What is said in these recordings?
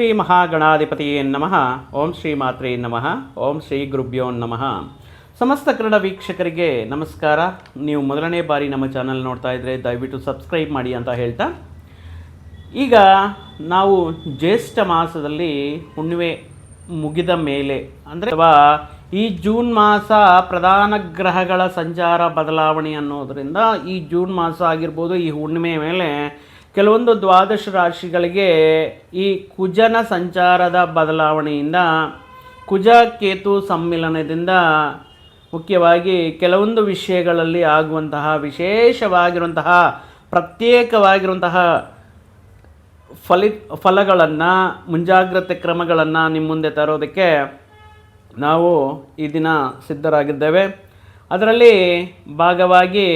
ಶ್ರೀ ಮಹಾಗಣಾಧಿಪತಿಯೇ ನಮಃ. ಓಂ ಶ್ರೀ ಮಾತ್ರೇ ನಮಃ. ಓಂ ಶ್ರೀ ಗುರುಭ್ಯೋ ನಮಃ. ಸಮಸ್ತ ಕನ್ನಡ ವೀಕ್ಷಕರಿಗೆ ನಮಸ್ಕಾರ. ನೀವು ಮೊದಲನೇ ಬಾರಿ ನಮ್ಮ ಚಾನಲ್ ನೋಡ್ತಾ ಇದ್ದರೆ ದಯವಿಟ್ಟು ಸಬ್ಸ್ಕ್ರೈಬ್ ಮಾಡಿ ಅಂತ ಹೇಳ್ತಾ. ಈಗ ನಾವು ಜ್ಯೇಷ್ಠ ಮಾಸದಲ್ಲಿ ಹುಣ್ಣಿಮೆ ಮುಗಿದ ಮೇಲೆ, ಅಂದರೆ ಅಥವಾ ಈ ಜೂನ್ ಮಾಸ ಪ್ರಧಾನ ಗ್ರಹಗಳ ಸಂಚಾರ ಬದಲಾವಣೆ ಅನ್ನೋದರಿಂದ ಈ ಜೂನ್ ಮಾಸ ಆಗಿರ್ಬೋದು ಈ ಹುಣ್ಣಿಮೆ ಮೇಲೆ ಕೆಲವೊಂದು ದ್ವಾದಶ ರಾಶಿಗಳಿಗೆ ಈ ಕುಜನ ಸಂಚಾರದ ಬದಲಾವಣೆಯಿಂದ ಕುಜ ಕೇತು ಸಮ್ಮಿಲನದಿಂದ ಮುಖ್ಯವಾಗಿ ಕೆಲವೊಂದು ವಿಷಯಗಳಲ್ಲಿ ಆಗುವಂತಹ ವಿಶೇಷವಾಗಿರುವಂತಹ ಪ್ರತ್ಯೇಕವಾಗಿರುವಂತಹ ಫಲಿ ಫಲಗಳನ್ನು, ಮುಂಜಾಗ್ರತೆ ಕ್ರಮಗಳನ್ನು ನಿಮ್ಮ ಮುಂದೆ ತರೋದಕ್ಕೆ ನಾವು ಈ ದಿನ ಸಿದ್ಧರಾಗಿದ್ದೇವೆ. ಅದರಲ್ಲಿ ಭಾಗವಾಗಿ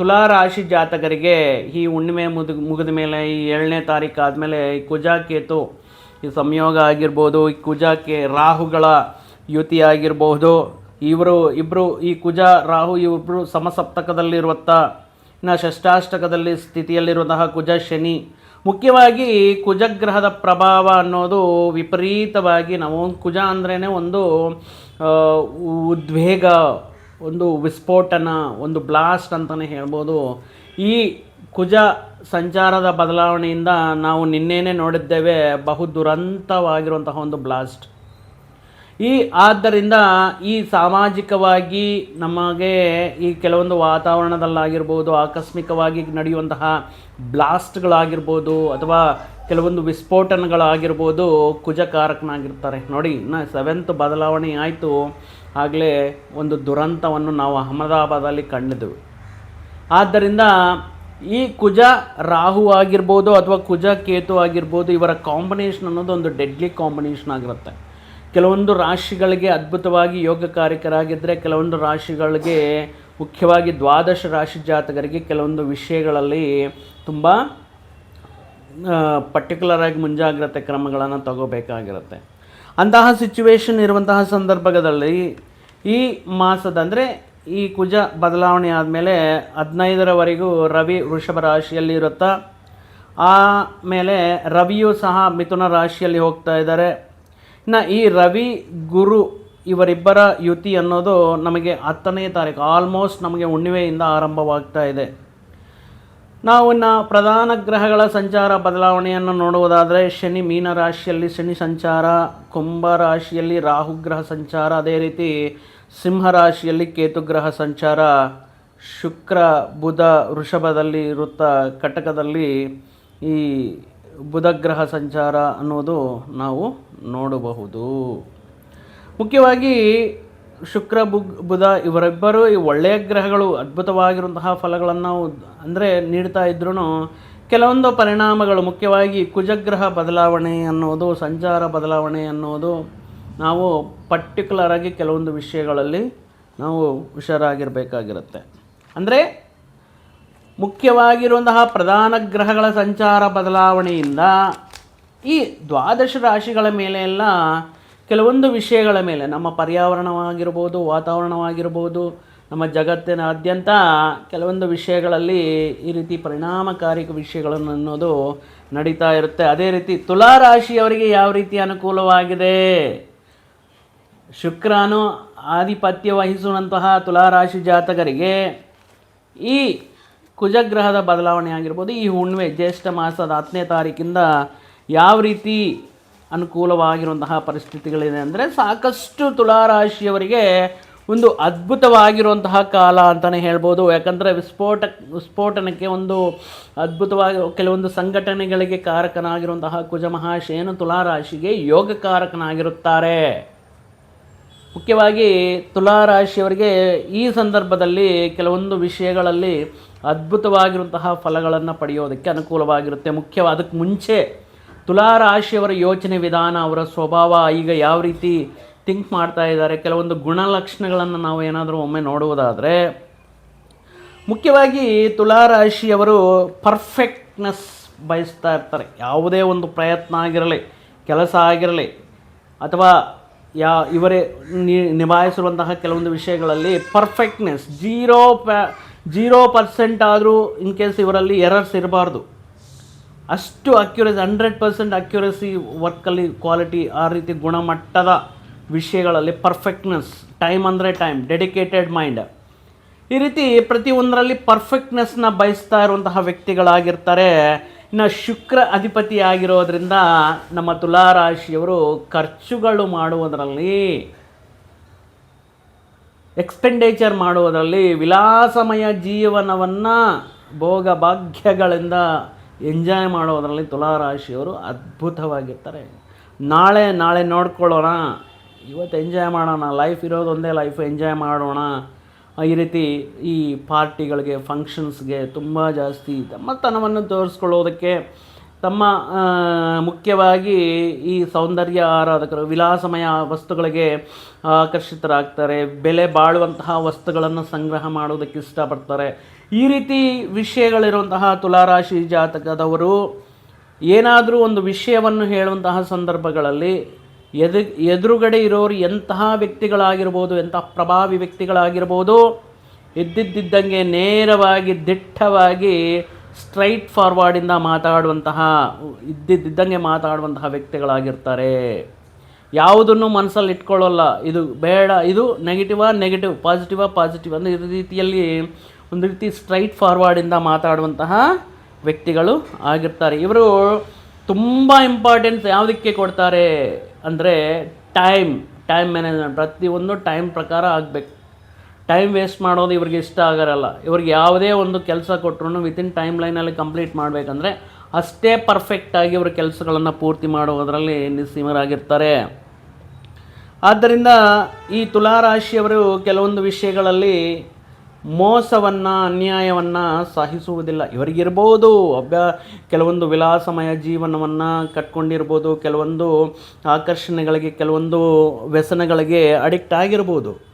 ತುಲಾ ರಾಶಿ ಜಾತಕರಿಗೆ ಈ ಹುಣ್ಣಿಮೆ ಮುದು, ಮುಗಿದ ಮೇಲೆ ಈ ಏಳನೇ ತಾರೀಕು ಆದಮೇಲೆ ಈ ಕುಜಾಕೇತು, ಈ ಸಂಯೋಗ ಆಗಿರ್ಬೋದು, ಈ ಕುಜಾಕೆ ರಾಹುಗಳ ಯುತಿ ಆಗಿರಬಹುದು ಇವರು ಇಬ್ಬರು ಈ ಕುಜ ರಾಹು ಇಬ್ಬರು ಸಮಸಪ್ತಕದಲ್ಲಿರುವಂಥ ಇನ್ನು ಷಷ್ಟಾಷ್ಟಕದಲ್ಲಿ ಸ್ಥಿತಿಯಲ್ಲಿರುವಂತಹ ಕುಜ ಶನಿ. ಮುಖ್ಯವಾಗಿ ಕುಜಗ್ರಹದ ಪ್ರಭಾವ ಅನ್ನೋದು ವಿಪರೀತವಾಗಿ ನಾವು ಕುಜ ಅಂದ್ರೇ ಒಂದು ಉದ್ವೇಗ ಒಂದು ವಿಸ್ಫೋಟನ, ಒಂದು ಬ್ಲಾಸ್ಟ್ ಅಂತಲೇ ಹೇಳ್ಬೋದು. ಈ ಕುಜ ಸಂಚಾರದ ಬದಲಾವಣೆಯಿಂದ ನಾವು ನಿನ್ನೆನೇ ನೋಡಿದ್ದೇವೆ ಬಹು ದುರಂತವಾಗಿರುವಂತಹ ಒಂದು ಬ್ಲಾಸ್ಟ್. ಈ ಆದ್ದರಿಂದ ಈ ಸಾಮಾಜಿಕವಾಗಿ ನಮಗೆ ಈ ಕೆಲವೊಂದು ವಾತಾವರಣದಲ್ಲಾಗಿರ್ಬೋದು, ಆಕಸ್ಮಿಕವಾಗಿ ನಡೆಯುವಂತಹ ಬ್ಲಾಸ್ಟ್ಗಳಾಗಿರ್ಬೋದು ಅಥವಾ ಕೆಲವೊಂದು ವಿಸ್ಫೋಟನಗಳಾಗಿರ್ಬೋದು ಕುಜಕಾರಕನಾಗಿರ್ತಾರೆ. ನೋಡಿ, ಇನ್ನು ಸೆವೆಂತ್ ಬದಲಾವಣೆ ಆಯಿತು. ಆಗಲೇ ಒಂದು ದುರಂತವನ್ನು ನಾವು ಅಹಮದಾಬಾದಲ್ಲಿ ಕಂಡಿದ್ದೆವು. ಆದ್ದರಿಂದ ಈ ಕುಜ ರಾಹು ಆಗಿರ್ಬೋದು ಅಥವಾ ಕುಜ ಕೇತು ಆಗಿರ್ಬೋದು ಇವರ ಕಾಂಬಿನೇಷನ್ ಅನ್ನೋದು ಒಂದು ಡೆಡ್ಲಿ ಕಾಂಬಿನೇಷನ್ ಆಗಿರುತ್ತೆ. ಕೆಲವೊಂದು ರಾಶಿಗಳಿಗೆ ಅದ್ಭುತವಾಗಿ ಯೋಗಕಾರಿಕರಾಗಿದ್ದರೆ ಕೆಲವೊಂದು ರಾಶಿಗಳಿಗೆ ಮುಖ್ಯವಾಗಿ ದ್ವಾದಶ ರಾಶಿ ಜಾತಕರಿಗೆ ಕೆಲವೊಂದು ವಿಷಯಗಳಲ್ಲಿ ತುಂಬ ಪರ್ಟಿಕ್ಯುಲರ್ ಆಗಿ ಮುಂಜಾಗ್ರತೆ ಕ್ರಮಗಳನ್ನು ತಗೋಬೇಕಾಗಿರುತ್ತೆ. ಅಂತಹ ಸಿಚುವೇಶನ್ ಇರುವಂತಹ ಸಂದರ್ಭದಲ್ಲಿ ಈ ಮಾಸದ ಅಂದರೆ ಈ ಕುಜ ಬದಲಾವಣೆ ಆದಮೇಲೆ ಹದಿನೈದರವರೆಗೂ ರವಿ ವೃಷಭ ರಾಶಿಯಲ್ಲಿ ಇರುತ್ತಾ ಆಮೇಲೆ ರವಿಯು ಸಹ ಮಿಥುನ ರಾಶಿಯಲ್ಲಿ ಹೋಗ್ತಾ ಇದ್ದಾರೆ. ಇನ್ನು ಈ ರವಿ, ಗುರು ಇವರಿಬ್ಬರ ಯುತಿ ಅನ್ನೋದು ನಮಗೆ ಹತ್ತನೇ ತಾರೀಕು ಆಲ್ಮೋಸ್ಟ್ ನಮಗೆ ಹುಣ್ಣಿಮೆಯಿಂದ ಆರಂಭವಾಗ್ತಾ ಇದೆ. ನಾವು ಇನ್ನು ಪ್ರಧಾನ ಗ್ರಹಗಳ ಸಂಚಾರ ಬದಲಾವಣೆಯನ್ನು ನೋಡುವುದಾದರೆ ಶನಿ ಮೀನ ರಾಶಿಯಲ್ಲಿ ಶನಿ ಸಂಚಾರ, ಕುಂಭ ರಾಶಿಯಲ್ಲಿ ರಾಹುಗ್ರಹ ಸಂಚಾರ, ಅದೇ ರೀತಿ ಸಿಂಹ ರಾಶಿಯಲ್ಲಿ ಕೇತು ಗ್ರಹ ಸಂಚಾರ, ಶುಕ್ರ, ಬುಧ ವೃಷಭದಲ್ಲಿ ಇರುತ್ತಾ ಕಟಕದಲ್ಲಿ ಈ ಬುಧ ಗ್ರಹ ಸಂಚಾರ ಅನ್ನೋದು ನಾವು ನೋಡಬಹುದು. ಮುಖ್ಯವಾಗಿ ಶುಕ್ರ, ಬುಗ್, ಬುಧ ಇವರಿಬ್ಬರೂ ಈ ಒಳ್ಳೆಯ ಗ್ರಹಗಳು, ಅದ್ಭುತವಾಗಿರುವಂತಹ ಫಲಗಳನ್ನು ಅಂದರೆ ನೀಡ್ತಾ ಇದ್ರೂ ಕೆಲವೊಂದು ಪರಿಣಾಮಗಳು, ಮುಖ್ಯವಾಗಿ ಕುಜಗ್ರಹ ಬದಲಾವಣೆ ಅನ್ನೋದು, ಸಂಚಾರ ಬದಲಾವಣೆ ಅನ್ನೋದು ನಾವು ಪರ್ಟಿಕ್ಯುಲರ್ ಆಗಿ ಕೆಲವೊಂದು ವಿಷಯಗಳಲ್ಲಿ ನಾವು ಹುಷಾರಾಗಿರಬೇಕಾಗಿರುತ್ತೆ. ಅಂದರೆ ಮುಖ್ಯವಾಗಿರುವಂತಹ ಪ್ರಧಾನ ಗ್ರಹಗಳ ಸಂಚಾರ ಬದಲಾವಣೆಯಿಂದ ಈ ದ್ವಾದಶ ರಾಶಿಗಳ ಮೇಲೆ ಎಲ್ಲ ಕೆಲವೊಂದು ವಿಷಯಗಳ ಮೇಲೆ, ನಮ್ಮ ಪರ್ಯಾವರಣವಾಗಿರ್ಬೋದು, ವಾತಾವರಣವಾಗಿರ್ಬೋದು, ನಮ್ಮ ಜಗತ್ತಿನಾದ್ಯಂತ ಕೆಲವೊಂದು ವಿಷಯಗಳಲ್ಲಿ ಈ ರೀತಿ ಪರಿಣಾಮಕಾರಿ ವಿಷಯಗಳನ್ನು ಅನ್ನೋದು ನಡೀತಾ ಇರುತ್ತೆ. ಅದೇ ರೀತಿ ತುಲಾ ರಾಶಿಯವರಿಗೆ ಯಾವ ರೀತಿ ಅನುಕೂಲವಾಗಿದೆ? ಶುಕ್ರನು ಆಧಿಪತ್ಯ ವಹಿಸುವಂತಹ ತುಲಾರಾಶಿ ಜಾತಕರಿಗೆ ಈ ಕುಜಗ್ರಹದ ಬದಲಾವಣೆ ಆಗಿರ್ಬೋದು, ಈ ಹುಣ್ಣಿಮೆ, ಜ್ಯೇಷ್ಠ ಮಾಸದ ಹತ್ತನೇ ತಾರೀಕಿಂದ ಯಾವ ರೀತಿ ಅನುಕೂಲವಾಗಿರುವಂತಹ ಪರಿಸ್ಥಿತಿಗಳಿದೆ ಅಂದರೆ ಸಾಕಷ್ಟು ತುಲಾರಾಶಿಯವರಿಗೆ ಒಂದು ಅದ್ಭುತವಾಗಿರುವಂತಹ ಕಾಲ ಅಂತಲೇ ಹೇಳ್ಬೋದು. ಯಾಕಂದರೆ ವಿಸ್ಫೋಟ, ವಿಸ್ಫೋಟನಕ್ಕೆ ಒಂದು ಅದ್ಭುತವಾಗಿ ಕೆಲವೊಂದು ಸಂಘಟನೆಗಳಿಗೆ ಕಾರಕನಾಗಿರುವಂತಹ ಕುಜ ಮಹಾಶಯನು ತುಲಾರಾಶಿಗೆ ಯೋಗಕಾರಕನಾಗಿರುತ್ತಾರೆ. ಮುಖ್ಯವಾಗಿ ತುಲಾರಾಶಿಯವರಿಗೆ ಈ ಸಂದರ್ಭದಲ್ಲಿ ಕೆಲವೊಂದು ವಿಷಯಗಳಲ್ಲಿ ಅದ್ಭುತವಾಗಿರುವಂತಹ ಫಲಗಳನ್ನು ಪಡೆಯೋದಕ್ಕೆ ಅನುಕೂಲವಾಗಿರುತ್ತೆ. ಮುಖ್ಯವಾದಕ್ಕೆ ಮುಂಚೆ ತುಲಾರಾಶಿಯವರ ಯೋಚನೆ ವಿಧಾನ ಅವರ ಸ್ವಭಾವ ಈಗ ಯಾವ ರೀತಿ ಥಿಂಕ್ ಮಾಡ್ತಾ ಇದ್ದಾರೆ, ಕೆಲವೊಂದು ಗುಣಲಕ್ಷಣಗಳನ್ನು ನಾವು ಏನಾದರೂ ಒಮ್ಮೆ ನೋಡುವುದಾದರೆ, ಮುಖ್ಯವಾಗಿ ತುಲಾರಾಶಿಯವರು ಪರ್ಫೆಕ್ಟ್ನೆಸ್ ಬಯಸ್ತಾ ಇರ್ತಾರೆ. ಯಾವುದೇ ಒಂದು ಪ್ರಯತ್ನ ಆಗಿರಲಿ, ಕೆಲಸ ಆಗಿರಲಿ, ಅಥವಾ ಯಾ, ಇವರೇ ನಿಭಾಯಿಸಿರುವಂತಹ ಕೆಲವೊಂದು ವಿಷಯಗಳಲ್ಲಿ ಪರ್ಫೆಕ್ಟ್ನೆಸ್ ಜೀರೋ ಪ್ಯಾ ಜೀರೋ ಪರ್ಸೆಂಟ್ ಆದರೂ ಇನ್ ಕೇಸ್ ಇವರಲ್ಲಿ ಎರರ್ಸ್ ಇರಬಾರ್ದು. ಅಷ್ಟು ಅಕ್ಯುರೇಸಿ ಹಂಡ್ರೆಡ್ ಪರ್ಸೆಂಟ್ ಅಕ್ಯುರಸಿ ವರ್ಕಲ್ಲಿ ಕ್ವಾಲಿಟಿ ಆ ರೀತಿ ಗುಣಮಟ್ಟದ ವಿಷಯಗಳಲ್ಲಿ ಪರ್ಫೆಕ್ಟ್ನೆಸ್ ಟೈಮ್ ಅಂದರೆ ಟೈಮ್ ಡೆಡಿಕೇಟೆಡ್ ಮೈಂಡ್ ಈ ರೀತಿ ಪ್ರತಿಯೊಂದರಲ್ಲಿ ಪರ್ಫೆಕ್ಟ್ನೆಸ್ನ ಬಯಸ್ತಾ ಇರುವಂತಹ ವ್ಯಕ್ತಿಗಳಾಗಿರ್ತಾರೆ. ಇನ್ನು ಶುಕ್ರ ಅಧಿಪತಿ ಆಗಿರೋದ್ರಿಂದ ನಮ್ಮ ತುಲಾರಾಶಿಯವರು ಖರ್ಚುಗಳು ಮಾಡುವುದರಲ್ಲಿ ಎಕ್ಸ್ಪೆಂಡಿಚರ್ ಮಾಡುವುದರಲ್ಲಿ ವಿಲಾಸಮಯ ಜೀವನವನ್ನು ಭೋಗ ಭಾಗ್ಯಗಳಿಂದ ಎಂಜಾಯ್ ಮಾಡೋದರಲ್ಲಿ ತುಲಾರಾಶಿಯವರು ಅದ್ಭುತವಾಗಿರ್ತಾರೆ. ನಾಳೆ ನಾಳೆ ನೋಡ್ಕೊಳ್ಳೋಣ. ಇವತ್ತು ಎಂಜಾಯ್ ಮಾಡೋಣ. ಲೈಫ್ ಇರೋದು ಒಂದೇ ಲೈಫ್, ಎಂಜಾಯ್ ಮಾಡೋಣ. ಈ ರೀತಿ ಈ ಪಾರ್ಟಿಗಳಿಗೆ, ಫಂಕ್ಷನ್ಸ್ಗೆ ತುಂಬ ಜಾಸ್ತಿ ತಮ್ಮತನವನ್ನು ತೋರಿಸ್ಕೊಳ್ಳೋದಕ್ಕೆ ತಮ್ಮ ಮುಖ್ಯವಾಗಿ ಈ ಸೌಂದರ್ಯ ಆರಾಧಕರು, ವಿಲಾಸಮಯ ವಸ್ತುಗಳಿಗೆ ಆಕರ್ಷಿತರಾಗ್ತಾರೆ, ಬೆಲೆ ಬಾಳುವಂತಹ ವಸ್ತುಗಳನ್ನು ಸಂಗ್ರಹ ಮಾಡೋದಕ್ಕೆ ಇಷ್ಟಪಡ್ತಾರೆ. ಈ ರೀತಿ ವಿಷಯಗಳಿರುವಂತಹ ತುಲಾರಾಶಿ ಜಾತಕದವರು ಏನಾದರೂ ಒಂದು ವಿಷಯವನ್ನು ಹೇಳುವಂತಹ ಸಂದರ್ಭಗಳಲ್ಲಿ ಎದು, ಎದುರುಗಡೆ ಇರೋರು ಎಂತಹ ವ್ಯಕ್ತಿಗಳಾಗಿರ್ಬೋದು ಎಂತಹ ಪ್ರಭಾವಿ ವ್ಯಕ್ತಿಗಳಾಗಿರ್ಬೋದು ಇದ್ದಿದ್ದಂಗೆ ನೇರವಾಗಿ ದಿಟ್ಟವಾಗಿ ಸ್ಟ್ರೈಟ್ ಫಾರ್ವರ್ಡಿಂದ ಮಾತಾಡುವಂತಹ ಇದ್ದಿದ್ದಂಗೆ ಮಾತಾಡುವಂತಹ ವ್ಯಕ್ತಿಗಳಾಗಿರ್ತಾರೆ. ಯಾವುದನ್ನು ಮನಸ್ಸಲ್ಲಿ ಇಟ್ಕೊಳ್ಳೋಲ್ಲ. ಇದು ಬೇಡ, ಇದು ನೆಗೆಟಿವಾ ನೆಗೆಟಿವ್ ಪಾಸಿಟಿವಾ ಪಾಸಿಟಿವ್ ಅಂದರೆ ಈ ರೀತಿಯಲ್ಲಿ ಒಂದು ರೀತಿ ಸ್ಟ್ರೈಟ್ ಫಾರ್ವರ್ಡಿಂದ ಮಾತಾಡುವಂತಹ ವ್ಯಕ್ತಿಗಳು ಆಗಿರ್ತಾರೆ. ಇವರು ತುಂಬ ಇಂಪಾರ್ಟೆನ್ಸ್ ಯಾವುದಕ್ಕೆ ಕೊಡ್ತಾರೆ ಅಂದರೆ ಟೈಮ್ ಟೈಮ್ ಮ್ಯಾನೇಜ್ಮೆಂಟ್ ಪ್ರತಿಯೊಂದು ಟೈಮ್ ಪ್ರಕಾರ ಆಗಬೇಕು. ಟೈಮ್ ವೇಸ್ಟ್ ಮಾಡೋದು ಇವ್ರಿಗೆ ಇಷ್ಟ ಆಗರಲ್ಲ. ಇವ್ರಿಗೆ ಯಾವುದೇ ಒಂದು ಕೆಲಸ ಕೊಟ್ಟರು ವಿತಿನ್ ಟೈಮ್ ಲೈನಲ್ಲಿ ಕಂಪ್ಲೀಟ್ ಮಾಡಬೇಕಂದ್ರೆ ಅಷ್ಟೇ ಪರ್ಫೆಕ್ಟಾಗಿ ಇವ್ರ ಕೆಲಸಗಳನ್ನು ಪೂರ್ತಿ ಮಾಡುವುದರಲ್ಲಿ ನಿಸ್ಸೀಮರಾಗಿರ್ತಾರೆ. ಆದ್ದರಿಂದ ಈ ತುಲಾರಾಶಿಯವರು ಕೆಲವೊಂದು ವಿಷಯಗಳಲ್ಲಿ ಮೋಸವನ್ನು, ಅನ್ಯಾಯವನ್ನು ಸಹಿಸುವುದಿಲ್ಲ. ಇವರಿಗಿರ್ಬೋದು ಒಬ್ಬ ಕೆಲವೊಂದು ವಿಲಾಸಮಯ ಜೀವನವನ್ನು ಕಟ್ಕೊಂಡಿರ್ಬೋದು, ಕೆಲವೊಂದು ಆಕರ್ಷಣೆಗಳಿಗೆ, ಕೆಲವೊಂದು ವ್ಯಸನಗಳಿಗೆ ಅಡಿಕ್ಟ್ ಆಗಿರ್ಬೋದು.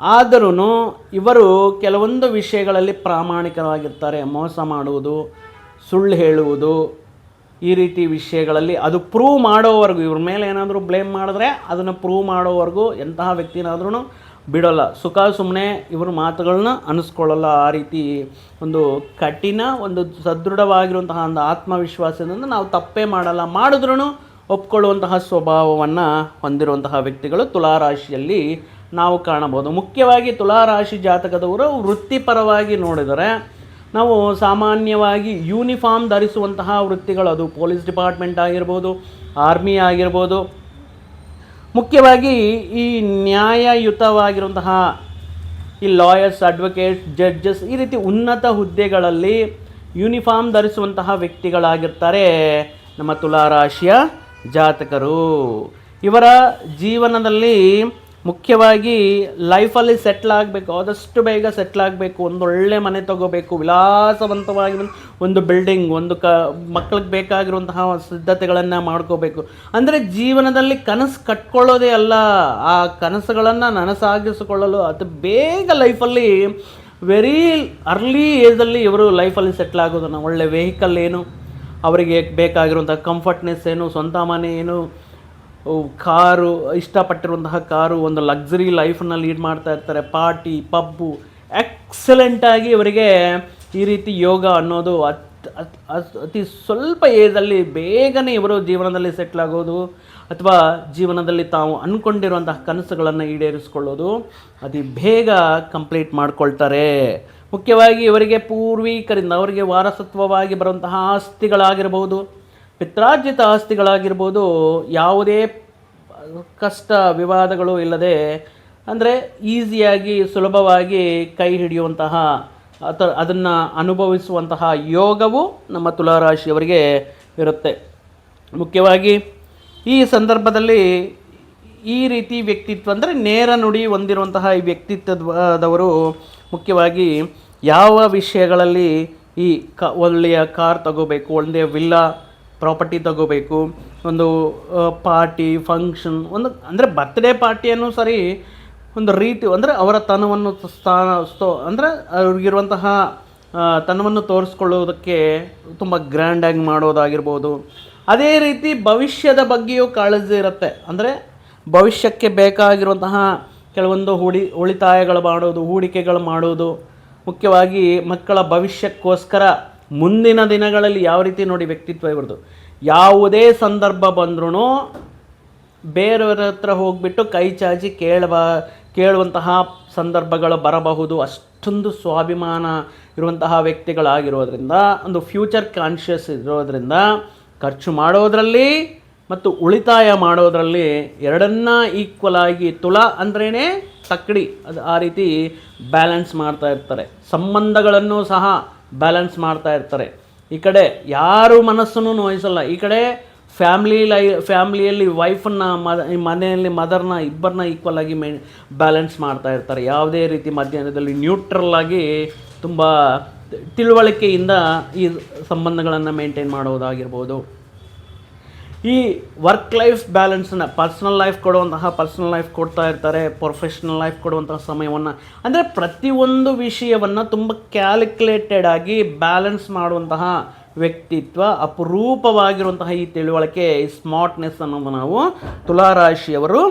ಆದರೂ ಇವರು ಕೆಲವೊಂದು ವಿಷಯಗಳಲ್ಲಿ ಪ್ರಾಮಾಣಿಕರಾಗಿರ್ತಾರೆ. ಮೋಸ ಮಾಡುವುದು, ಸುಳ್ಳು ಹೇಳುವುದು, ಈ ರೀತಿ ವಿಷಯಗಳಲ್ಲಿ ಅದು ಪ್ರೂವ್ ಮಾಡೋವರೆಗೂ, ಇವ್ರ ಮೇಲೆ ಏನಾದರೂ ಬ್ಲೇಮ್ ಮಾಡಿದ್ರೆ ಅದನ್ನು ಪ್ರೂವ್ ಮಾಡೋವರೆಗೂ ಎಂತಹ ವ್ಯಕ್ತಿನಾದ್ರೂ ಬಿಡೋಲ್ಲ. ಸುಖ ಸುಮ್ಮನೆ ಇವ್ರ ಮಾತುಗಳನ್ನ ಅನಿಸ್ಕೊಳ್ಳಲ್ಲ. ಆ ರೀತಿ ಒಂದು ಕಠಿಣ, ಒಂದು ಸದೃಢವಾಗಿರುವಂತಹ ಒಂದು ಆತ್ಮವಿಶ್ವಾಸದಿಂದ ನಾವು ತಪ್ಪೇ ಮಾಡಲ್ಲ. ಮಾಡಿದ್ರೂ ಒಪ್ಕೊಳ್ಳುವಂತಹ ಸ್ವಭಾವವನ್ನು ಹೊಂದಿರುವಂತಹ ವ್ಯಕ್ತಿಗಳು ತುಲಾರಾಶಿಯಲ್ಲಿ ನಾವು ಕಾಣಬಹುದು. ಮುಖ್ಯವಾಗಿ ತುಲಾರಾಶಿ ಜಾತಕದವರು ವೃತ್ತಿಪರವಾಗಿ ನೋಡಿದರೆ ನಾವು ಸಾಮಾನ್ಯವಾಗಿ ಯೂನಿಫಾರ್ಮ್ ಧರಿಸುವಂತಹ ವೃತ್ತಿಗಳು ಅದು ಪೊಲೀಸ್ ಡಿಪಾರ್ಟ್ಮೆಂಟ್ ಆಗಿರ್ಬೋದು, ಆರ್ಮಿ ಆಗಿರ್ಬೋದು. ಮುಖ್ಯವಾಗಿ ಈ ನ್ಯಾಯಯುತವಾಗಿರುವಂತಹ ಈ ಲಾಯರ್ಸ್, ಅಡ್ವೊಕೇಟ್ಸ್, ಜಡ್ಜಸ್ ಈ ರೀತಿ ಉನ್ನತ ಹುದ್ದೆಗಳಲ್ಲಿ ಯೂನಿಫಾರ್ಮ್ ಧರಿಸುವಂತಹ ವ್ಯಕ್ತಿಗಳಾಗಿರ್ತಾರೆ ನಮ್ಮ ತುಲಾರಾಶಿಯ ಜಾತಕರು. ಇವರ ಜೀವನದಲ್ಲಿ ಮುಖ್ಯವಾಗಿ ಲೈಫಲ್ಲಿ ಸೆಟ್ಲ್ ಆಗಬೇಕು, ಆದಷ್ಟು ಬೇಗ ಸೆಟ್ಲ್ ಆಗಬೇಕು, ಒಂದು ಒಳ್ಳೆ ಮನೆ ತಗೋಬೇಕು ವಿಳಾಸವಂತವಾಗಿ ಒಂದು- ಬಿಲ್ಡಿಂಗ್ ಒಂದು ಕ ಮಕ್ಕಳಿಗೆ ಬೇಕಾಗಿರುವಂತಹ ಸಿದ್ಧತೆಗಳನ್ನು ಮಾಡ್ಕೋಬೇಕು. ಅಂದರೆ ಜೀವನದಲ್ಲಿ ಕನಸು ಕಟ್ಕೊಳ್ಳೋದೇ ಅಲ್ಲ, ಆ ಕನಸುಗಳನ್ನು ನನಸಾಗಿಸಿಕೊಳ್ಳಲು ಅದು ಬೇಗ ಲೈಫಲ್ಲಿ ವೆರಿ ಅರ್ಲಿ ಏಜಲ್ಲಿ ಇವರು ಲೈಫಲ್ಲಿ ಸೆಟ್ಲ್ ಆಗೋದನ್ನು, ಒಳ್ಳೆ ವೆಹಿಕಲ್ ಏನು, ಅವರಿಗೆ ಬೇಕಾಗಿರುವಂಥ ಕಂಫರ್ಟ್ನೆಸ್ ಏನು, ಸ್ವಂತ ಮನೆ ಏನು ಕಾರು, ಇಷ್ಟಪಟ್ಟಿರುವಂತಹ ಕಾರು ಒಂದು ಲಕ್ಸುರಿ ಲೈಫನ್ನ ಲೀಡ್ ಮಾಡ್ತಾ ಇರ್ತಾರೆ. ಪಾರ್ಟಿ, ಪಬ್ಬು ಎಕ್ಸಲೆಂಟಾಗಿ ಇವರಿಗೆ ಈ ರೀತಿ ಯೋಗ ಅನ್ನೋದು ಅತ್ ಸ್ವಲ್ಪ ಏಜಲ್ಲಿ ಬೇಗನೆ ಇವರು ಜೀವನದಲ್ಲಿ ಸೆಟ್ಲ್ ಆಗೋದು ಅಥವಾ ಜೀವನದಲ್ಲಿ ತಾವು ಅಂದ್ಕೊಂಡಿರುವಂತಹ ಕನಸುಗಳನ್ನು ಈಡೇರಿಸ್ಕೊಳ್ಳೋದು ಅತಿ ಬೇಗ ಕಂಪ್ಲೀಟ್ ಮಾಡ್ಕೊಳ್ತಾರೆ. ಮುಖ್ಯವಾಗಿ ಇವರಿಗೆ ಪೂರ್ವಿಕರಿಂದ, ಅವರಿಗೆ ವಾರಸತ್ವವಾಗಿ ಬರುವಂತಹ ಆಸ್ತಿಗಳಾಗಿರ್ಬೋದು ಪಿತ್ರಾರ್ಜಿತ ಆಸ್ತಿಗಳಾಗಿರ್ಬೋದು ಯಾವುದೇ ಕಷ್ಟ ವಿವಾದಗಳು ಇಲ್ಲದೆ ಅಂದರೆ ಈಸಿಯಾಗಿ, ಸುಲಭವಾಗಿ ಕೈ ಹಿಡಿಯುವಂತಹ ಅಥ ಅದನ್ನು ಅನುಭವಿಸುವಂತಹ ಯೋಗವು ನಮ್ಮ ತುಲಾರಾಶಿಯವರಿಗೆ ಇರುತ್ತೆ. ಮುಖ್ಯವಾಗಿ ಈ ಸಂದರ್ಭದಲ್ಲಿ ಈ ರೀತಿ ವ್ಯಕ್ತಿತ್ವ ಅಂದರೆ ನೇರ ನುಡಿ ಹೊಂದಿರುವಂತಹ ಈ ವ್ಯಕ್ತಿತ್ವದವರು ಮುಖ್ಯವಾಗಿ ಯಾವ ವಿಷಯಗಳಲ್ಲಿ ಈ ಕ, ಒಳ್ಳೆಯ ಕಾರ್ ತಗೋಬೇಕು, ಒಳ್ಳೆಯ ವಿಲ್ಲಾ ಪ್ರಾಪರ್ಟಿ ತಗೋಬೇಕು, ಒಂದು ಪಾರ್ಟಿ ಫಂಕ್ಷನ್ ಒಂದು, ಅಂದರೆ ಬರ್ತ್ಡೇ ಪಾರ್ಟಿಯನ್ನು ಸರಿ ಒಂದು ರೀತಿ, ಅಂದರೆ ಅವರ ತನವನ್ನು ಸ್ಥಾನ ಸ್ತೋ ಅಂದರೆ ಅವ್ರಿಗಿರುವಂತಹ ತನವನ್ನು ತೋರಿಸ್ಕೊಳ್ಳೋದಕ್ಕೆ ತುಂಬ ಗ್ರ್ಯಾಂಡಾಗಿ ಮಾಡೋದಾಗಿರ್ಬೋದು. ಅದೇ ರೀತಿ ಭವಿಷ್ಯದ ಬಗ್ಗೆಯೂ ಕಾಳಜಿ ಇರುತ್ತೆ. ಅಂದರೆ ಭವಿಷ್ಯಕ್ಕೆ ಬೇಕಾಗಿರುವಂತಹ ಕೆಲವೊಂದು ಹೂಡಿ ಉಳಿತಾಯಗಳು ಮಾಡೋದು, ಹೂಡಿಕೆಗಳು ಮಾಡೋದು, ಮುಖ್ಯವಾಗಿ ಮಕ್ಕಳ ಭವಿಷ್ಯಕ್ಕೋಸ್ಕರ ಮುಂದಿನ ದಿನಗಳಲ್ಲಿ ಯಾವ ರೀತಿ ನೋಡಿ ವ್ಯಕ್ತಿತ್ವ ಇವ್ರದ್ದು? ಯಾವುದೇ ಸಂದರ್ಭ ಬಂದ್ರೂ ಬೇರೆಯವರ ಹತ್ರ ಹೋಗ್ಬಿಟ್ಟು ಕೈ ಚಾಚಿ ಕೇಳುವ, ಕೇಳುವಂತಹ ಸಂದರ್ಭಗಳು ಬರಬಹುದು. ಅಷ್ಟೊಂದು ಸ್ವಾಭಿಮಾನ ಇರುವಂತಹ ವ್ಯಕ್ತಿಗಳಾಗಿರೋದ್ರಿಂದ, ಒಂದು ಫ್ಯೂಚರ್ ಕಾನ್ಷಿಯಸ್ ಇರೋದ್ರಿಂದ ಖರ್ಚು ಮಾಡೋದರಲ್ಲಿ ಮತ್ತು ಉಳಿತಾಯ ಮಾಡೋದರಲ್ಲಿ ಎರಡನ್ನ ಈಕ್ವಲ್ ಆಗಿ ತುಳ ಅಂದ್ರೇ ತಕ್ಕಡಿ. ಅದು ಆ ರೀತಿ ಬ್ಯಾಲೆನ್ಸ್ ಮಾಡ್ತಾ ಇರ್ತಾರೆ. ಸಂಬಂಧಗಳನ್ನು ಸಹ ಬ್ಯಾಲೆನ್ಸ್ ಮಾಡ್ತಾ ಇರ್ತಾರೆ. ಈ ಕಡೆ ಯಾರು ಮನಸ್ಸನ್ನು ನೋಯಿಸಲ್ಲ. ಈ ಕಡೆ ಫ್ಯಾಮ್ಲಿ ಲೈ ಫ್ಯಾಮ್ಲಿಯಲ್ಲಿ ವೈಫನ್ನ ಮದ ಮನೆಯಲ್ಲಿ ಮದರ್ನ ಇಬ್ಬರನ್ನ ಈಕ್ವಲ್ ಆಗಿ ಮೇ ಬ್ಯಾಲೆನ್ಸ್ ಮಾಡ್ತಾ ಇರ್ತಾರೆ. ಯಾವುದೇ ರೀತಿ ಮಧ್ಯಾಹ್ನದಲ್ಲಿ ನ್ಯೂಟ್ರಲ್ ಆಗಿ ತುಂಬ ತಿಳುವಳಿಕೆಯಿಂದ ಈ ಸಂಬಂಧಗಳನ್ನು ಮೇಂಟೈನ್ ಮಾಡೋದಾಗಿರ್ಬೋದು ಈ ವರ್ಕ್ ಲೈಫ್ ಬ್ಯಾಲೆನ್ಸನ್ನ ಪರ್ಸ್ನಲ್ ಲೈಫ್ ಕೊಡುವಂತಹ ಪರ್ಸ್ನಲ್ ಲೈಫ್ ಕೊಡ್ತಾ ಇರ್ತಾರೆ ಪ್ರೊಫೆಷ್ನಲ್ ಲೈಫ್ ಕೊಡುವಂತಹ ಸಮಯವನ್ನು. ಅಂದರೆ ಪ್ರತಿಯೊಂದು ವಿಷಯವನ್ನು ತುಂಬ ಕ್ಯಾಲ್ಕುಲೇಟೆಡ್ ಆಗಿ ಬ್ಯಾಲೆನ್ಸ್ ಮಾಡುವಂತಹ ವ್ಯಕ್ತಿತ್ವ, ಅಪರೂಪವಾಗಿರುವಂತಹ ಈ ತಿಳುವಳಿಕೆ, ಈ ಸ್ಮಾರ್ಟ್ನೆಸ್ ಅನ್ನೋದು ನಾವು ತುಲಾರಾಶಿಯವರು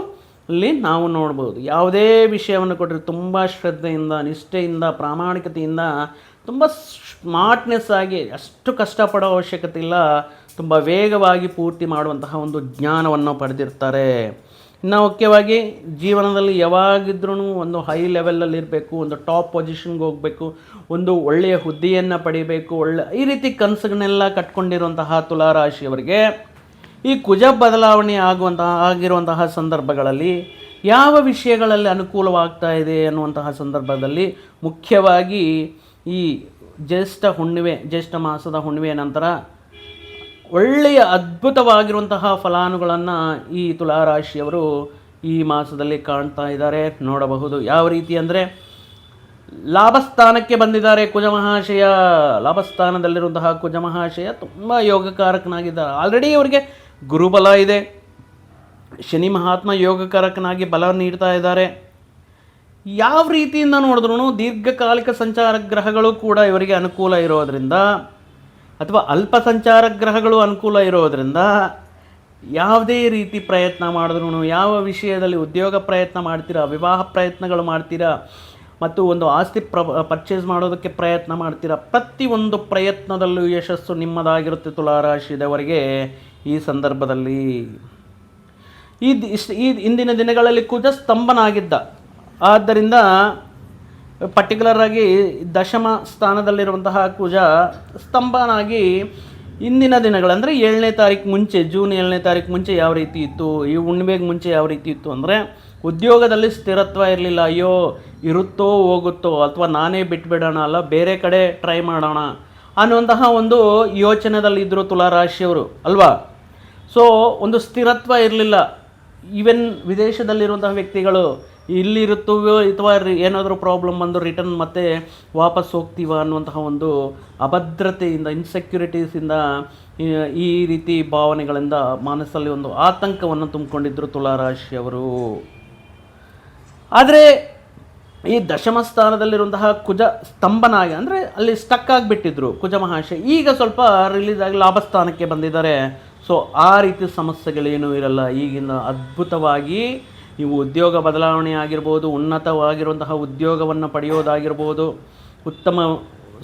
ಅಲ್ಲಿ ನಾವು ನೋಡ್ಬೋದು. ಯಾವುದೇ ವಿಷಯವನ್ನು ಕೊಟ್ಟರೆ ತುಂಬ ಶ್ರದ್ಧೆಯಿಂದ, ನಿಷ್ಠೆಯಿಂದ, ಪ್ರಾಮಾಣಿಕತೆಯಿಂದ, ತುಂಬ ಸ್ಮಾರ್ಟ್ನೆಸ್ ಆಗಿ ಅಷ್ಟು ಕಷ್ಟಪಡೋ ಅವಶ್ಯಕತೆ ಇಲ್ಲ. ತುಂಬ ವೇಗವಾಗಿ ಪೂರ್ತಿ ಮಾಡುವಂತಹ ಒಂದು ಜ್ಞಾನವನ್ನು ಪಡೆದಿರ್ತಾರೆ. ಇನ್ನು ಮುಖ್ಯವಾಗಿ ಜೀವನದಲ್ಲಿ ಯಾವಾಗಿದ್ರೂ ಒಂದು ಹೈ ಲೆವೆಲಲ್ಲಿ ಇರಬೇಕು, ಒಂದು ಟಾಪ್ ಪೊಸಿಷನ್ಗೆ ಹೋಗಬೇಕು, ಒಂದು ಒಳ್ಳೆಯ ಹುದ್ದೆಯನ್ನು ಪಡಿಬೇಕು, ಒಳ್ಳೆ ಈ ರೀತಿ ಕನಸುಗಳನ್ನೆಲ್ಲ ಕಟ್ಕೊಂಡಿರುವಂತಹ ತುಲಾರಾಶಿಯವರಿಗೆ ಈ ಕುಜ ಬದಲಾವಣೆ ಆಗುವಂತಹ ಆಗಿರುವಂತಹ ಸಂದರ್ಭಗಳಲ್ಲಿ ಯಾವ ವಿಷಯಗಳಲ್ಲಿ ಅನುಕೂಲವಾಗ್ತಾ ಇದೆ ಅನ್ನುವಂತಹ ಸಂದರ್ಭದಲ್ಲಿ ಮುಖ್ಯವಾಗಿ ಈ ಜ್ಯೇಷ್ಠ ಹುಣ್ಣಿಮೆ, ಜ್ಯೇಷ್ಠ ಮಾಸದ ಹುಣ್ಣಿಮೆ ನಂತರ ಒಳ್ಳೆಯ ಅದ್ಭುತವಾಗಿರುವಂತಹ ಫಲಾನುಗಳನ್ನು ಈ ತುಲಾರಾಶಿಯವರು ಈ ಮಾಸದಲ್ಲಿ ಕಾಣ್ತಾ ಇದ್ದಾರೆ. ನೋಡಬಹುದು ಯಾವ ರೀತಿ ಅಂದರೆ ಲಾಭಸ್ಥಾನಕ್ಕೆ ಬಂದಿದ್ದಾರೆ ಕುಜಮಹಾಶಯ. ಲಾಭಸ್ಥಾನದಲ್ಲಿರುವಂತಹ ಕುಜಮಹಾಶಯ ತುಂಬ ಯೋಗಕಾರಕನಾಗಿದ್ದಾರೆ ಆಲ್ರೆಡಿ ಅವರಿಗೆ ಗುರುಬಲ ಇದೆ. ಶನಿ ಮಹಾತ್ಮ ಯೋಗಕಾರಕನಾಗಿ ಬಲ ನೀಡ್ತಾ ಇದ್ದಾರೆ. ಯಾವ ರೀತಿಯಿಂದ ನೋಡಿದ್ರೂ ದೀರ್ಘಕಾಲಿಕ ಸಂಚಾರ ಗ್ರಹಗಳು ಕೂಡ ಇವರಿಗೆ ಅನುಕೂಲ ಇರೋದರಿಂದ ಅಥವಾ ಅಲ್ಪ ಸಂಚಾರ ಗ್ರಹಗಳು ಅನುಕೂಲ ಇರೋದರಿಂದ ಯಾವುದೇ ರೀತಿ ಪ್ರಯತ್ನ ಮಾಡಿದ್ರೂ ಯಾವ ವಿಷಯದಲ್ಲಿ ಉದ್ಯೋಗ ಪ್ರಯತ್ನ ಮಾಡ್ತೀರಾ, ವಿವಾಹ ಪ್ರಯತ್ನಗಳು ಮಾಡ್ತೀರಾ, ಮತ್ತು ಒಂದು ಆಸ್ತಿ ಪ್ರ ಪರ್ಚೇಸ್ ಮಾಡೋದಕ್ಕೆ ಪ್ರಯತ್ನ ಮಾಡ್ತೀರಾ ಪ್ರತಿಯೊಂದು ಪ್ರಯತ್ನದಲ್ಲೂ ಯಶಸ್ಸು ನಿಮ್ಮದಾಗಿರುತ್ತೆ ತುಲಾರಾಶಿದವರಿಗೆ ಈ ಸಂದರ್ಭದಲ್ಲಿ. ಈ ಇಷ್ಟು ಈ ಇಂದಿನ ದಿನಗಳಲ್ಲಿ ಕುಜ ಸ್ತಂಭನಾಗಿದ್ದ ಆದ್ದರಿಂದ ಪರ್ಟಿಕ್ಯುಲರ್ ಆಗಿ ದಶಮ ಸ್ಥಾನದಲ್ಲಿರುವಂತಹ ಕುಜ ಸ್ತಂಭನಾಗಿ ಇಂದಿನ ದಿನಗಳಂದರೆ ಏಳನೇ ತಾರೀಕು ಮುಂಚೆ, ಜೂನ್ ಏಳನೇ ತಾರೀಕು ಮುಂಚೆ ಯಾವ ರೀತಿ ಇತ್ತು, ಈ ಹುಣ್ಣಿಮೆಗೆ ಮುಂಚೆ ಯಾವ ರೀತಿ ಇತ್ತು ಅಂದರೆ ಉದ್ಯೋಗದಲ್ಲಿ ಸ್ಥಿರತ್ವ ಇರಲಿಲ್ಲ, ಅಯ್ಯೋ ಇರುತ್ತೋ ಹೋಗುತ್ತೋ ಅಥವಾ ನಾನೇ ಬಿಟ್ಬಿಡೋಣ ಅಲ್ಲ, ಬೇರೆ ಕಡೆ ಟ್ರೈ ಮಾಡೋಣ ಅನ್ನುವಂತಹ ಒಂದು ಯೋಚನೆದಲ್ಲಿದ್ದರು ತುಲಾರಾಶಿಯವರು, ಅಲ್ವಾ? ಸೊ ಒಂದು ಸ್ಥಿರತ್ವ ಇರಲಿಲ್ಲ. ಈವೆನ್ ವಿದೇಶದಲ್ಲಿರುವಂತಹ ವ್ಯಕ್ತಿಗಳು ಇಲ್ಲಿರುತ್ತವೋ ಅಥವಾ ಏನಾದರೂ ಪ್ರಾಬ್ಲಮ್ ಬಂದು ರಿಟರ್ನ್ ಮತ್ತೆ ವಾಪಸ್ ಹೋಗ್ತೀವ ಅನ್ನುವಂತಹ ಒಂದು ಅಭದ್ರತೆಯಿಂದ ಇನ್ಸೆಕ್ಯುರಿಟೀಸಿಂದ ಈ ರೀತಿ ಭಾವನೆಗಳಿಂದ ಮನಸ್ಸಲ್ಲಿ ಒಂದು ಆತಂಕವನ್ನು ತುಂಬಿಕೊಂಡಿದ್ದರು ತುಲಾರಾಶಿಯವರು ಆದರೆ ಈ ದಶಮ ಸ್ಥಾನದಲ್ಲಿರುವಂತಹ ಕುಜ ಸ್ತಂಭನಾಗಿ, ಅಂದರೆ ಅಲ್ಲಿ ಸ್ಟಕ್ ಆಗಿಬಿಟ್ಟಿದ್ರು ಕುಜ ಮಹಾಶಯ, ಈಗ ಸ್ವಲ್ಪ ರಿಲೀಸ್ ಆಗಿ ಲಾಭಸ್ಥಾನಕ್ಕೆ ಬಂದಿದ್ದಾರೆ. ಸೊ ಆ ರೀತಿ ಸಮಸ್ಯೆಗಳೇನೂ ಇರಲ್ಲ. ಈಗಿನ ಅದ್ಭುತವಾಗಿ ನೀವು ಉದ್ಯೋಗ ಬದಲಾವಣೆ ಆಗಿರ್ಬೋದು, ಉನ್ನತವಾಗಿರುವಂತಹ ಉದ್ಯೋಗವನ್ನು ಪಡೆಯೋದಾಗಿರ್ಬೋದು, ಉತ್ತಮ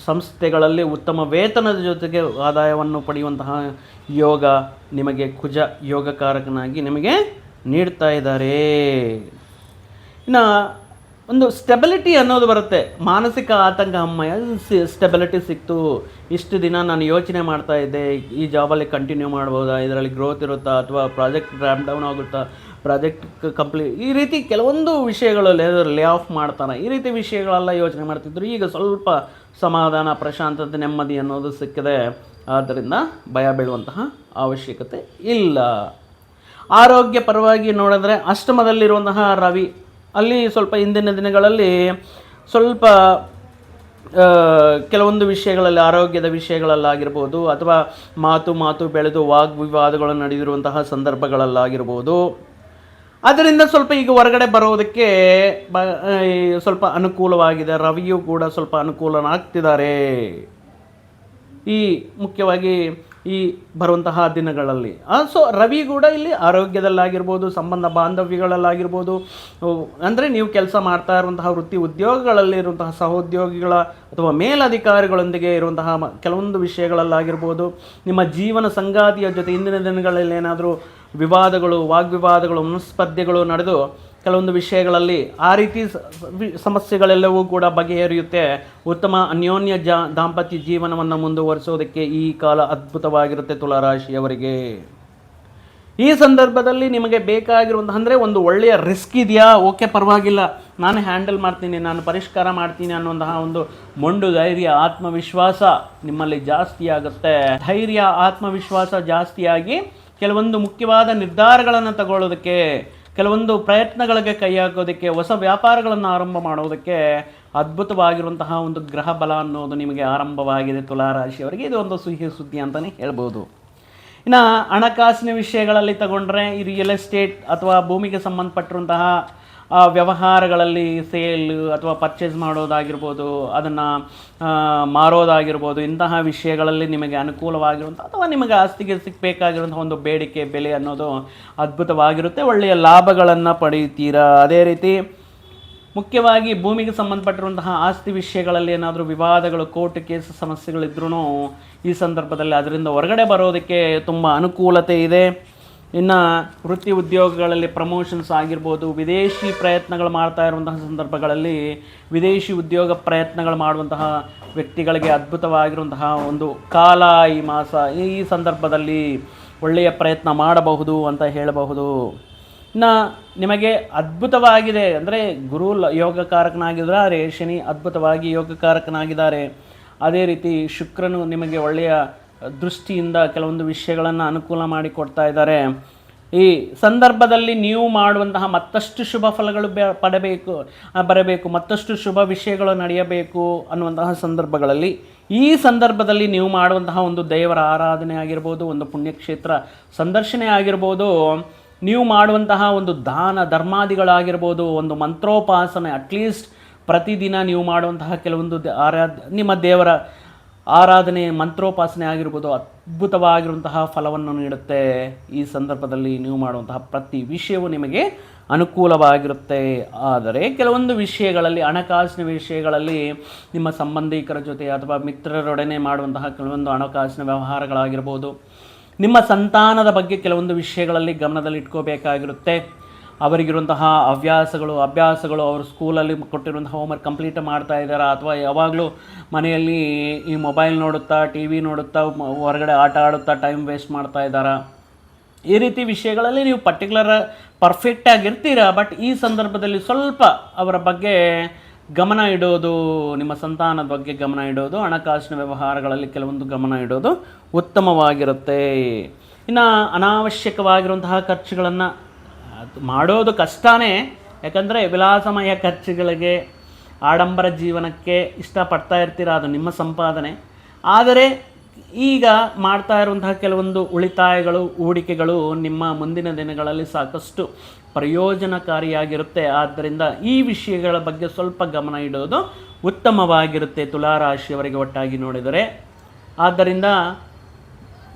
ಸಂಸ್ಥೆಗಳಲ್ಲಿ ಉತ್ತಮ ವೇತನದ ಜೊತೆಗೆ ಆದಾಯವನ್ನು ಪಡೆಯುವಂತಹ ಯೋಗ ನಿಮಗೆ ಕುಜ ಯೋಗಕಾರಕನಾಗಿ ನಿಮಗೆ ನೀಡ್ತಾ ಇದ್ದಾರೆ. ಇನ್ನು ಒಂದು ಸ್ಟೆಬಿಲಿಟಿ ಅನ್ನೋದು ಬರುತ್ತೆ. ಮಾನಸಿಕ ಆತಂಕ, ಅಮ್ಮಯ್ಯ ಸ್ಟೆಬಿಲಿಟಿ ಸಿಕ್ತು. ಇಷ್ಟು ದಿನ ನಾನು ಯೋಚನೆ ಮಾಡ್ತಾ ಇದ್ದೆ, ಈ ಜಾಬಲ್ಲಿ ಕಂಟಿನ್ಯೂ ಮಾಡ್ಬೋದಾ? ಇದರಲ್ಲಿ ಗ್ರೋತ್ ಇರುತ್ತಾ ಅಥವಾ ಪ್ರಾಜೆಕ್ಟ್ ರ್ಯಾಮ್ ಡೌನ್ ಆಗುತ್ತಾ? ಪ್ರಾಜೆಕ್ಟ್ ಕಂಪ್ಲೀಟ್ ಈ ರೀತಿ ಕೆಲವೊಂದು ವಿಷಯಗಳಲ್ಲಿ ಲೇ ಆಫ್ ಮಾಡ್ತಾನೆ. ಈ ರೀತಿ ವಿಷಯಗಳೆಲ್ಲ ಯೋಚನೆ ಮಾಡ್ತಿದ್ರು. ಈಗ ಸ್ವಲ್ಪ ಸಮಾಧಾನ, ಪ್ರಶಾಂತತೆ, ನೆಮ್ಮದಿ ಅನ್ನೋದು ಸಿಕ್ಕಿದೆ. ಆದ್ದರಿಂದ ಭಯ ಬೀಳುವಂತಹ ಅವಶ್ಯಕತೆ ಇಲ್ಲ. ಆರೋಗ್ಯ ಪರವಾಗಿ ನೋಡಿದ್ರೆ ಅಷ್ಟಮದಲ್ಲಿರುವಂತಹ ರವಿ, ಅಲ್ಲಿ ಸ್ವಲ್ಪ ಇಂದಿನ ದಿನಗಳಲ್ಲಿ ಸ್ವಲ್ಪ ಕೆಲವೊಂದು ವಿಷಯಗಳಲ್ಲಿ, ಆರೋಗ್ಯದ ವಿಷಯಗಳಲ್ಲಾಗಿರ್ಬೋದು, ಅಥವಾ ಮಾತು ಮಾತು ಬೆಳೆದು ವಾಗ್ವಿವಾದಗಳು ನಡೆದಿರುವಂತಹ ಸಂದರ್ಭಗಳಲ್ಲಾಗಿರ್ಬೋದು. ಅದರಿಂದ ಸ್ವಲ್ಪ ಈಗ ಹೊರಗಡೆ ಬರೋದಕ್ಕೆ ಬ ಸ್ವಲ್ಪ ಅನುಕೂಲವಾಗಿದೆ. ರವಿಯು ಕೂಡ ಸ್ವಲ್ಪ ಅನುಕೂಲನಾಗ್ತಿದ್ದಾರೆ. ಈ ಮುಖ್ಯವಾಗಿ ಈ ಬರುವಂತಹ ದಿನಗಳಲ್ಲಿ. ಸೊ ರವಿ ಕೂಡ ಇಲ್ಲಿ ಆರೋಗ್ಯದಲ್ಲಾಗಿರ್ಬೋದು, ಸಂಬಂಧ ಬಾಂಧವ್ಯಗಳಲ್ಲಾಗಿರ್ಬೋದು ಅಂದರೆ ನೀವು ಕೆಲಸ ಮಾಡ್ತಾ ಇರುವಂತಹ ವೃತ್ತಿ ಉದ್ಯೋಗಗಳಲ್ಲಿ ಇರುವಂತಹ ಸಹೋದ್ಯೋಗಿಗಳ ಅಥವಾ ಮೇಲಧಿಕಾರಿಗಳೊಂದಿಗೆ ಇರುವಂತಹ ಕೆಲವೊಂದು ವಿಷಯಗಳಲ್ಲಾಗಿರ್ಬೋದು, ನಿಮ್ಮ ಜೀವನ ಸಂಗಾತಿಯ ಜೊತೆ ಇಂದಿನ ದಿನಗಳಲ್ಲಿ ಏನಾದರೂ ವಿವಾದಗಳು, ವಾಗ್ವಿವಾದಗಳು, ಮನಸ್ಪರ್ಧೆಗಳು ನಡೆದು ಕೆಲವೊಂದು ವಿಷಯಗಳಲ್ಲಿ ಆ ರೀತಿ ಸಮಸ್ಯೆಗಳೆಲ್ಲವೂ ಕೂಡ ಬಗೆಹರಿಯುತ್ತೆ. ಉತ್ತಮ ಅನ್ಯೋನ್ಯ ಜಾ, ದಾಂಪತ್ಯ ಜೀವನವನ್ನು ಮುಂದುವರಿಸೋದಕ್ಕೆ ಈ ಕಾಲ ಅದ್ಭುತವಾಗಿರುತ್ತೆ ತುಲಾರಾಶಿಯವರಿಗೆ. ಈ ಸಂದರ್ಭದಲ್ಲಿ ನಿಮಗೆ ಬೇಕಾಗಿರುವಂಥ ಅಂದರೆ ಒಂದು ಒಳ್ಳೆಯ ರಿಸ್ಕ್ ಇದೆಯಾ? ಓಕೆ, ಪರವಾಗಿಲ್ಲ. ನಾನು ಹ್ಯಾಂಡಲ್ ಮಾಡ್ತೀನಿ, ನಾನು ಪರಿಷ್ಕಾರ ಮಾಡ್ತೀನಿ ಅನ್ನುವಂತಹ ಒಂದು ಮೊಂಡು ಧೈರ್ಯ, ಆತ್ಮವಿಶ್ವಾಸ ನಿಮ್ಮಲ್ಲಿ ಜಾಸ್ತಿ ಆಗುತ್ತೆ. ಧೈರ್ಯ, ಆತ್ಮವಿಶ್ವಾಸ ಜಾಸ್ತಿಯಾಗಿ ಕೆಲವೊಂದು ಮುಖ್ಯವಾದ ನಿರ್ಧಾರಗಳನ್ನು ತಗೊಳ್ಳೋದಕ್ಕೆ ಕೆಲವೊಂದು ಪ್ರಯತ್ನಗಳಿಗೆ ಕೈ ಹಾಕೋದಕ್ಕೆ ಹೊಸ ವ್ಯಾಪಾರಗಳನ್ನು ಆರಂಭ ಮಾಡೋದಕ್ಕೆ ಅದ್ಭುತವಾಗಿರುವಂತಹ ಒಂದು ಗ್ರಹ ಬಲ ಅನ್ನೋದು ನಿಮಗೆ ಆರಂಭವಾಗಿದೆ ತುಲಾರಾಶಿಯವರಿಗೆ. ಇದು ಒಂದು ಸುಹಿ ಸುದ್ದಿ ಅಂತಲೇ ಹೇಳ್ಬೋದು. ಇನ್ನು ಹಣಕಾಸಿನ ವಿಷಯಗಳಲ್ಲಿ ತಗೊಂಡ್ರೆ ಈ ರಿಯಲ್ ಎಸ್ಟೇಟ್ ಅಥವಾ ಭೂಮಿಗೆ ಸಂಬಂಧಪಟ್ಟಿರುವಂತಹ ವ್ಯವಹಾರಗಳಲ್ಲಿ ಸೇಲ್ ಅಥವಾ ಪರ್ಚೇಸ್ ಮಾಡೋದಾಗಿರ್ಬೋದು, ಅದನ್ನು ಮಾರೋದಾಗಿರ್ಬೋದು, ಇಂತಹ ವಿಷಯಗಳಲ್ಲಿ ನಿಮಗೆ ಅನುಕೂಲವಾಗಿರುವಂಥ ಅಥವಾ ನಿಮಗೆ ಆಸ್ತಿಗೆ ಸಿಕ್ಕಬೇಕಾಗಿರುವಂಥ ಒಂದು ಬೇಡಿಕೆ, ಬೆಲೆ ಅನ್ನೋದು ಅದ್ಭುತವಾಗಿರುತ್ತೆ, ಒಳ್ಳೆಯ ಲಾಭಗಳನ್ನು ಪಡೆಯುತ್ತೀರಾ? ಅದೇ ರೀತಿ ಮುಖ್ಯವಾಗಿ ಭೂಮಿಗೆ ಸಂಬಂಧಪಟ್ಟಿರುವಂತಹ ಆಸ್ತಿ ವಿಷಯಗಳಲ್ಲಿ ಏನಾದರೂ ವಿವಾದಗಳು, ಕೋರ್ಟ್ ಕೇಸ್ ಸಮಸ್ಯೆಗಳಿದ್ರೂ ಈ ಸಂದರ್ಭದಲ್ಲಿ ಅದರಿಂದ ಹೊರಗಡೆ ಬರೋದಕ್ಕೆ ತುಂಬ ಅನುಕೂಲತೆ ಇದೆ. ಇನ್ನು ವೃತ್ತಿ ಉದ್ಯೋಗಗಳಲ್ಲಿ ಪ್ರಮೋಷನ್ಸ್ ಆಗಿರ್ಬೋದು, ವಿದೇಶಿ ಪ್ರಯತ್ನಗಳು ಮಾಡ್ತಾ ಇರುವಂತಹ ಸಂದರ್ಭಗಳಲ್ಲಿ ವಿದೇಶಿ ಉದ್ಯೋಗ ಪ್ರಯತ್ನಗಳು ಮಾಡುವಂತಹ ವ್ಯಕ್ತಿಗಳಿಗೆ ಅದ್ಭುತವಾಗಿರುವಂತಹ ಒಂದು ಕಾಲ ಈ ಮಾಸ, ಈ ಸಂದರ್ಭದಲ್ಲಿ ಒಳ್ಳೆಯ ಪ್ರಯತ್ನ ಮಾಡಬಹುದು ಅಂತ ಹೇಳಬಹುದು. ಇನ್ನು ನಿಮಗೆ ಅದ್ಭುತವಾಗಿದೆ ಅಂದರೆ ಗುರು ಯೋಗಕಾರಕನಾಗಿದ್ದಾರೆ, ಶನಿ ಅದ್ಭುತವಾಗಿ ಯೋಗಕಾರಕನಾಗಿದ್ದಾರೆ. ಅದೇ ರೀತಿ ಶುಕ್ರನು ನಿಮಗೆ ಒಳ್ಳೆಯ ದೃಷ್ಟಿಯಿಂದ ಕೆಲವೊಂದು ವಿಷಯಗಳನ್ನು ಅನುಕೂಲ ಮಾಡಿ ಕೊಡ್ತಾ ಇದ್ದಾರೆ. ಈ ಸಂದರ್ಭದಲ್ಲಿ ನೀವು ಮಾಡುವಂತಹ ಮತ್ತಷ್ಟು ಶುಭ ಫಲಗಳು ಪಡಬೇಕು ಬರಬೇಕು, ಮತ್ತಷ್ಟು ಶುಭ ವಿಷಯಗಳು ನಡೆಯಬೇಕು ಅನ್ನುವಂತಹ ಸಂದರ್ಭಗಳಲ್ಲಿ, ಈ ಸಂದರ್ಭದಲ್ಲಿ ನೀವು ಮಾಡುವಂತಹ ಒಂದು ದೇವರ ಆರಾಧನೆ ಆಗಿರ್ಬೋದು, ಒಂದು ಪುಣ್ಯಕ್ಷೇತ್ರ ಸಂದರ್ಶನೆ ಆಗಿರ್ಬೋದು, ನೀವು ಮಾಡುವಂತಹ ಒಂದು ದಾನ ಧರ್ಮಾದಿಗಳಾಗಿರ್ಬೋದು, ಒಂದು ಮಂತ್ರೋಪಾಸನೆ ಅಟ್ಲೀಸ್ಟ್ ಪ್ರತಿದಿನ ನೀವು ಮಾಡುವಂತಹ ಕೆಲವೊಂದು ಆರಾಧ ನಿಮ್ಮ ದೇವರ ಆರಾಧನೆ ಮಂತ್ರೋಪಾಸನೆ ಆಗಿರ್ಬೋದು, ಅದ್ಭುತವಾಗಿರುವಂತಹ ಫಲವನ್ನು ನೀಡುತ್ತೆ. ಈ ಸಂದರ್ಭದಲ್ಲಿ ನೀವು ಮಾಡುವಂತಹ ಪ್ರತಿ ವಿಷಯವು ನಿಮಗೆ ಅನುಕೂಲವಾಗಿರುತ್ತೆ. ಆದರೆ ಕೆಲವೊಂದು ವಿಷಯಗಳಲ್ಲಿ, ಹಣಕಾಸಿನ ವಿಷಯಗಳಲ್ಲಿ ನಿಮ್ಮ ಸಂಬಂಧಿಕರ ಜೊತೆ ಅಥವಾ ಮಿತ್ರರೊಡನೆ ಮಾಡುವಂತಹ ಕೆಲವೊಂದು ಹಣಕಾಸಿನ ವ್ಯವಹಾರಗಳಾಗಿರ್ಬೋದು, ನಿಮ್ಮ ಸಂತಾನದ ಬಗ್ಗೆ ಕೆಲವೊಂದು ವಿಷಯಗಳಲ್ಲಿ ಗಮನದಲ್ಲಿ ಇಟ್ಕೋಬೇಕಾಗಿರುತ್ತೆ ಅವರಿಗಿರುವಂತಹ ಹವ್ಯಾಸಗಳು, ಅಭ್ಯಾಸಗಳು ಅವರು ಸ್ಕೂಲಲ್ಲಿ ಕೊಟ್ಟಿರುವಂಥ ಹೋಮ್ವರ್ಕ್ ಕಂಪ್ಲೀಟ್ ಮಾಡ್ತಾ ಇದ್ದಾರಾ? ಅಥವಾ ಯಾವಾಗಲೂ ಮನೆಯಲ್ಲಿ ಈ ಮೊಬೈಲ್ ನೋಡುತ್ತಾ ಟಿ ವಿ ನೋಡುತ್ತಾ, ಹೊರಗಡೆ ಆಟ ಆಡುತ್ತಾ ಟೈಮ್ ವೇಸ್ಟ್ ಮಾಡ್ತಾ ಇದ್ದಾರಾ? ಈ ರೀತಿ ವಿಷಯಗಳಲ್ಲಿ ನೀವು ಪರ್ಟಿಕ್ಯುಲರ್ ಪರ್ಫೆಕ್ಟ್ ಆಗಿರ್ತೀರಾ? ಬಟ್ ಈ ಸಂದರ್ಭದಲ್ಲಿ ಸ್ವಲ್ಪ ಅವರ ಬಗ್ಗೆ ಗಮನ ಇಡೋದು, ನಿಮ್ಮ ಸಂತಾನದ ಬಗ್ಗೆ ಗಮನ ಇಡೋದು, ಹಣಕಾಸಿನ ವ್ಯವಹಾರಗಳಲ್ಲಿ ಕೆಲವೊಂದು ಗಮನ ಇಡೋದು ಉತ್ತಮವಾಗಿರುತ್ತೆ. ಇನ್ನು ಅನಾವಶ್ಯಕವಾಗಿರುವಂತಹ ಖರ್ಚುಗಳನ್ನು ಮಾಡೋದು ಕಷ್ಟನೇ, ಯಾಕಂದರೆ ವಿಲಾಸಮಯ ಖರ್ಚುಗಳಿಗೆ, ಆಡಂಬರ ಜೀವನಕ್ಕೆ ಇಷ್ಟಪಡ್ತಾ ಇರ್ತೀರ ಅದು ನಿಮ್ಮ ಸಂಪಾದನೆ. ಆದರೆ ಈಗ ಮಾಡ್ತಾ ಇರುವಂತಹ ಕೆಲವೊಂದು ಉಳಿತಾಯಗಳು, ಹೂಡಿಕೆಗಳು ನಿಮ್ಮ ಮುಂದಿನ ದಿನಗಳಲ್ಲಿ ಸಾಕಷ್ಟು ಪ್ರಯೋಜನಕಾರಿಯಾಗಿರುತ್ತೆ. ಆದ್ದರಿಂದ ಈ ವಿಷಯಗಳ ಬಗ್ಗೆ ಸ್ವಲ್ಪ ಗಮನ ಇಡೋದು ಉತ್ತಮವಾಗಿರುತ್ತೆ ತುಲಾರಾಶಿಯವರಿಗೆ ಒಟ್ಟಾಗಿ ನೋಡಿದರೆ. ಆದ್ದರಿಂದ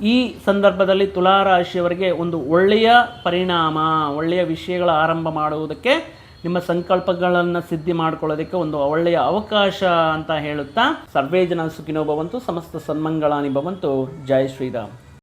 ಈ ಸಂದರ್ಭದಲ್ಲಿ ತುಲಾರಾಶಿಯವರಿಗೆ ಒಂದು ಒಳ್ಳೆಯ ಪರಿಣಾಮ, ಒಳ್ಳೆಯ ವಿಷಯಗಳ ಆರಂಭ ಮಾಡುವುದಕ್ಕೆ ನಿಮ್ಮ ಸಂಕಲ್ಪಗಳನ್ನು ಸಿದ್ಧಿ ಮಾಡ್ಕೊಳ್ಳೋದಕ್ಕೆ ಒಂದು ಒಳ್ಳೆಯ ಅವಕಾಶ ಅಂತ ಹೇಳುತ್ತಾ. ಸರ್ವೇ ಜನ ಸುಖಿನೋ ಭವಂತು, ಸಮಸ್ತ ಸನ್ಮಂಗಳಾನಿ ಭವಂತು. ಜಯ ಶ್ರೀರಾಮ್.